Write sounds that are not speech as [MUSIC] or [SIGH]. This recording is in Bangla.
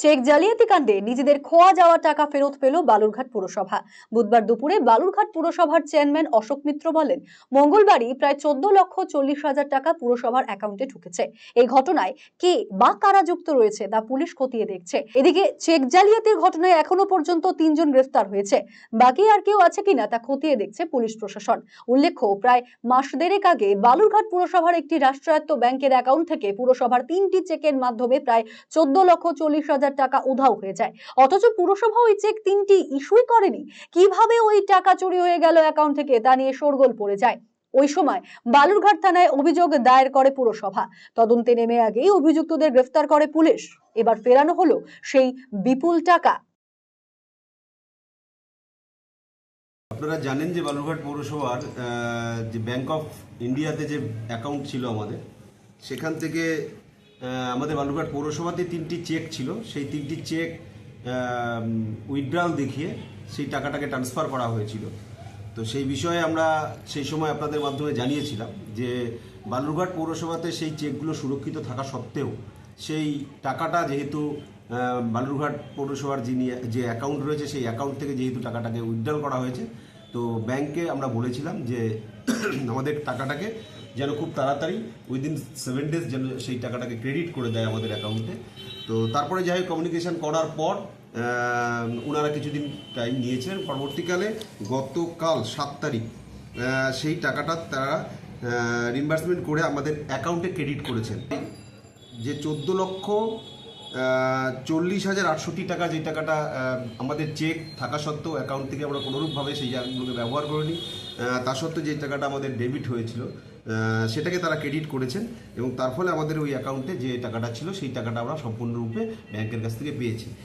চেক জালিয়াতি কাণ্ডে নিজেদের খোয়া যাওয়া টাকা ফেরত পেল বালুরঘাট পুরসভা। বুধবার দুপুরে বালুরঘাট পুরসভার চেয়ারম্যান অশোক মিত্র বলেন, মঙ্গলবারই প্রায় চোদ্দ লক্ষ চল্লিশ হাজার টাকা পুরসভার অ্যাকাউন্টে ঢুকেছে। এই ঘটনায় কে বা কারা যুক্ত রয়েছে তা পুলিশ খতিয়ে দেখছে। এদিকে চেক জালিয়াতির ঘটনায় এখনও পর্যন্ত তিনজন গ্রেফতার হয়েছে। বাকি আর কেউ আছে কিনা তা খতিয়ে দেখছে পুলিশ প্রশাসন। উল্লেখ্য, প্রায় মাস দেড়েক আগে বালুরঘাট পুরসভার একটি রাষ্ট্রায়ত্ত ব্যাংকের অ্যাকাউন্ট থেকে পুরসভার তিনটি চেকের মাধ্যমে প্রায় চোদ্দ লক্ষ চল্লিশ হাজার টাকা উধাও হয়ে যায়। অথচ পুরসভা ওই চেক তিনটি ইস্যুই করেনি। কীভাবে ওই টাকা চুরি হয়ে গেল অ্যাকাউন্ট থেকে তা নিয়ে শোরগোল পড়ে যায়। ওই সময় বালুরঘাট থানায় অভিযোগ দায়ের করে পুরসভা। তদন্তে নেমে আগেই অভিযুক্তদের গ্রেফতার করে পুলিশ। এবার ফেরানো হলো সেই বিপুল টাকা। আপনারা জানেন যে বালুরঘাট পৌরসভার যে ব্যাংক অফ ইন্ডিয়াতে যে অ্যাকাউন্ট ছিল আমাদের, সেখান থেকে আমাদের বালুরঘাট পৌরসভাতে তিনটি চেক ছিল। সেই তিনটি চেক উইথড্রাল দেখিয়ে সেই টাকাটাকে ট্রান্সফার করা হয়েছিল। তো সেই বিষয়ে আমরা সেই সময় আপনাদের মাধ্যমে জানিয়েছিলাম যে বালুরঘাট পৌরসভাতে সেই চেকগুলো সুরক্ষিত থাকা সত্ত্বেও সেই টাকাটা যেহেতু বালুরঘাট পৌরসভার যিনি, যে অ্যাকাউন্ট রয়েছে সেই অ্যাকাউন্ট থেকে যেহেতু টাকাটাকে উইথড্রল করা হয়েছে তো ব্যাংকে আমরা বলেছিলাম যে [CLEARS THROAT] আমাদের টাকাটাকে যেন খুব তাড়াতাড়ি উইদিন সেভেন ডেজ যেন সেই টাকাটাকে ক্রেডিট করে দেয় আমাদের অ্যাকাউন্টে তো তারপরে যাই কমিউনিকেশন করার পর ওনারা কিছুদিন টাইম নিয়েছেন। পরবর্তীকালে গতকাল সাত তারিখ সেই টাকাটা তারা রিম্বার্সমেন্ট করে আমাদের অ্যাকাউন্টে ক্রেডিট করেছেন। যে চোদ্দ লক্ষ চল্লিশ হাজার আটষট্টি টাকা যে টাকাটা আমাদের চেক থাকা সত্ত্বেও অ্যাকাউন্ট থেকে আমরা কোনোরূপভাবে সেই জায়গাগুলোকে ব্যবহার করিনি। তা সত্ত্বেও যে টাকাটা আমাদের ডেবিট হয়েছিল সেটাকে তারা ক্রেডিট করেছেন এবং তার ফলে আমাদের ওই অ্যাকাউন্টে যে টাকাটা ছিল, সেই টাকাটা আমরা সম্পূর্ণরূপে ব্যাংকের কাছ থেকে পেয়েছি।